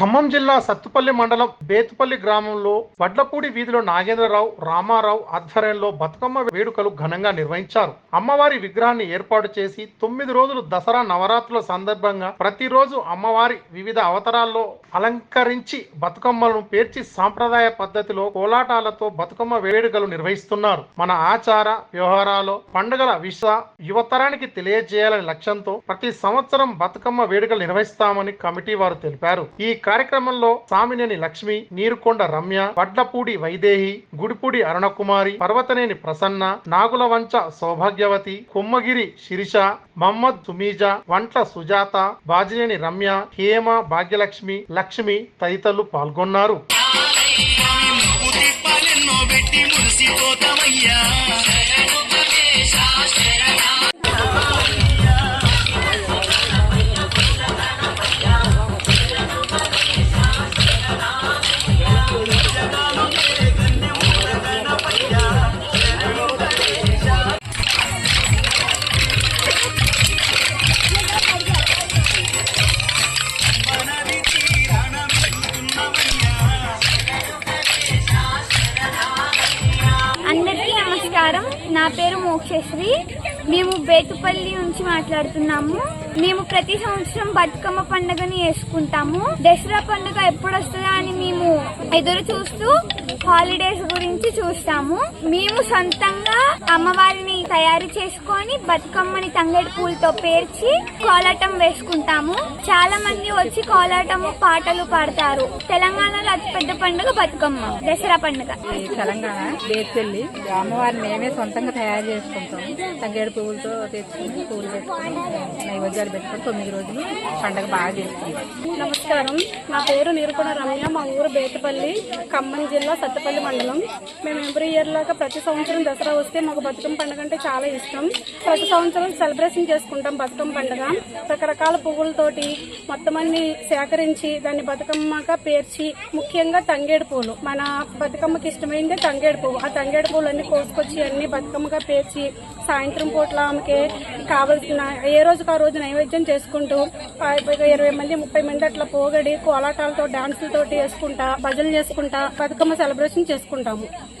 ఖమ్మం జిల్లా సత్తుపల్లి మండలం బేతుపల్లి గ్రామంలో వడ్లపూడి వీధిలో నాగేంద్రరావు రామారావు ఆధ్వర్యంలో బతుకమ్మ వేడుకలు ఘనంగా నిర్వహించారు. అమ్మవారి విగ్రహాన్ని ఏర్పాటు చేసి తొమ్మిది రోజులు దసరా నవరాత్రుల సందర్భంగా ప్రతిరోజు అమ్మవారి వివిధ అవతారాల్లో అలంకరించి బతుకమ్మలను పేర్చి సాంప్రదాయ పద్ధతిలో కోలాటాలతో బతుకమ్మ వేడుకలు నిర్వహిస్తున్నారు. మన ఆచార వ్యవహారాలు పండుగల విష యువతరానికి తెలియజేయాలనే లక్ష్యంతో ప్రతి సంవత్సరం బతుకమ్మ వేడుకలు నిర్వహిస్తామని కమిటీ వారు తెలిపారు. ఈ కార్యక్రమంలో సామినేని లక్ష్మి నీరుకొండ రమ్య వడ్లపూడి వైదేహి గుడిపూడి అరుణకుమారి పర్వతనేని ప్రసన్న నాగులవంచ సౌభాగ్యవతి కుమ్మగిరి శిరిష మహమ్మద్ సుమీజ వంట్ల సుజాత బాజినేని రమ్య హేమ భాగ్యలక్ష్మి లక్ష్మి తదితరులు పాల్గొన్నారు. నమస్కారం. నా పేరు మోక్షశ్రీ మేము బేతుపల్లి నుంచి మాట్లాడుతున్నాము. మేము ప్రతి సంవత్సరం బతుకమ్మ పండుగని వేసుకుంటాము దసరా పండుగ ఎప్పుడు వస్తుందా అని మేము ఎదురు చూస్తూ హాలిడేస్ గురించి చూస్తాము. మేము సొంతంగా అమ్మవారిని తయారు చేసుకొని బతుకమ్మని తంగడి పూలతో పేర్చి కోలాటం వేసుకుంటాము. చాలా మంది వచ్చి కోలాటము పాటలు పాడతారు. తెలంగాణలో అతిపెద్ద పండుగ బతుకమ్మ దసరా పండుగ. ఈ తెలంగాణ బేర్పెల్లి అమ్మవారిని మేమే సొంతంగా తయారు చేసుకుంటాం. తంగేడు పువ్వులతో తెచ్చుకుని పువ్వులు పెట్టుకుని నైవేద్యాలు పెట్టుకుని తొమ్మిది రోజులు పండగ బాగా చేసుకుంటాం. నమస్కారం. నా పేరు నీరుకొండ రమ్య మా ఊరు బేతపల్లి ఖమ్మం జిల్లా సత్తపల్లి మండలం. మేము ఎవ్రీ ఇయర్ లాగా ప్రతి సంవత్సరం దసరా వస్తే మాకు బతుకమ్మ పండుగ అంటే చాలా ఇష్టం. ప్రతి సంవత్సరం సెలబ్రేషన్ చేసుకుంటాం బతుకమ్మ పండుగ. రకరకాల పువ్వులతోటి మొత్తం అన్ని సేకరించి దాన్ని బతుకమ్మగా పేర్చి ముఖ్యంగా తంగేడు పూలు. మన బతుకమ్మకి ఇష్టమైందే తంగేడు పువ్వు. ఆ తంగేడు పూలన్నీ అన్ని కోసుకొచ్చి అన్ని బతుకమ్మగా పేర్చి సాయంత్రం పూట్ల ఆమెకి కావలసిన ఏ రోజుకు ఆ రోజు నైవేద్యం చేసుకుంటూ ఇరవై మంది ముప్పై మంది అట్లా పోగడి కోలాటాలతో డాన్సులతోటి వేసుకుంటా భజనలు చేసుకుంటా బతుకమ్మ సెలబ్రేషన్ చేసుకుంటాము.